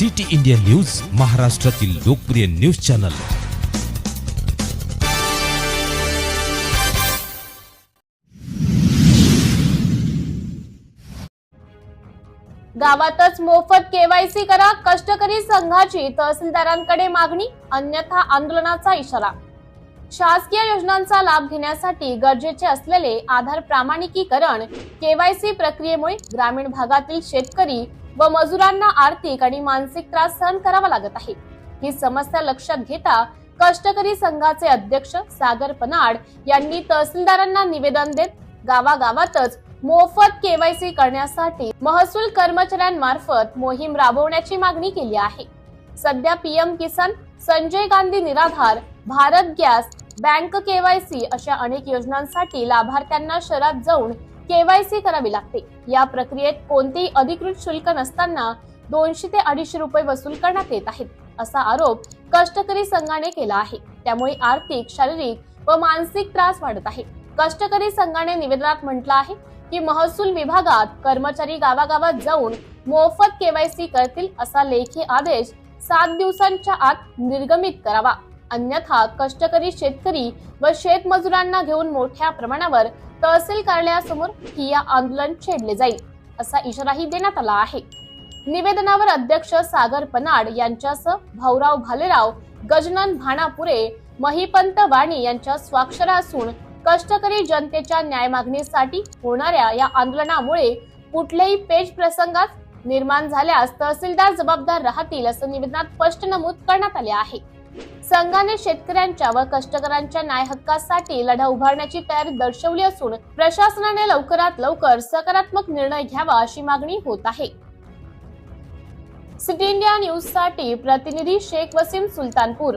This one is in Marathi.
सिटी इंडिया न्यूज महाराष्ट्रातील लोकप्रिय न्यूज चॅनल. गावातच मोफत केवायसी करा कष्टकरी संघाची तहसीलदारांकडे मागणी अन्यथा आंदोलनाचा इशारा. शासकीय योजनांचा लाभ घेण्यासाठी गरजेचे असलेले आधार प्रामाणिकीकरण केवायसी प्रक्रियेमुळे ग्रामीण भागातील शेतकरी व मजुरांना आर्थिक आणि मानसिक त्रास सहन करावा लागत आहे. ही समस्या लक्षात घेता कष्टकरी संघाचे अध्यक्ष सागर पनाड यांनी तहसीलदारांना निवेदन देत गावागावातच मोफत केवायसी करण्यासाठी महसूल कर्मचाऱ्यांमार्फत मोहीम राबवण्याची मागणी केली आहे. सध्या पीएम किसान संजय गांधी निराधार भारत गॅस बँक केवायसी अशा अनेक योजनांसाठी लाभार्थ्यांना शहरात जाऊन केवायसी करावी लागते. या प्रक्रियेत कोणतेही अधिकृत शुल्क नसताना दोनशे ते अडीचशे रुपये वसूल करण्यात येत आहेत असा आरोप कष्टकरी संघाने केला आहे. त्यामुळे आर्थिक शारीरिक व मानसिक त्रास वाढत आहे. कष्टकरी संघाने निवेदनात म्हटलं आहे की महसूल विभागात कर्मचारी गावागावात जाऊन मोफत केवायसी करतील असा लेखी आदेश सात दिवसांच्या आत निर्गमित करावा. अन्यथा कष्टकरी शेतकरी व शेतमजुरांना घेऊन मोठ्या प्रमाणावर तहसील कार्यालयासमोर ठिया आंदोलन छेडले जाईल असा इशाराही देण्यात आला आहे. निवेदनावर अध्यक्ष सागर पनाड यांच्यासह भाऊराव भालेराव गजनन भाणापुरे महिपंत वाणी यांच्या स्वाक्षरा असून कष्टकरी जनतेच्या न्याय मागणीसाठी होणाऱ्या या आंदोलनामुळे कुठल्याही पेच प्रसंगात निर्माण झाल्यास तहसीलदार जबाबदार राहतील असं निवेदनात स्पष्ट नमूद करण्यात आले आहे. संघाने शेतकऱ्यांच्या व कष्टकऱ्यांच्या न्याय हक्कासाठी लढा उभारण्याची तयारी दर्शवली असून प्रशासनाने लवकरात लवकर सकारात्मक निर्णय घ्यावा अशी मागणी होत आहे. सिटी इंडिया न्यूजसाठी प्रतिनिधी शेख वसीम सुलतानपूर.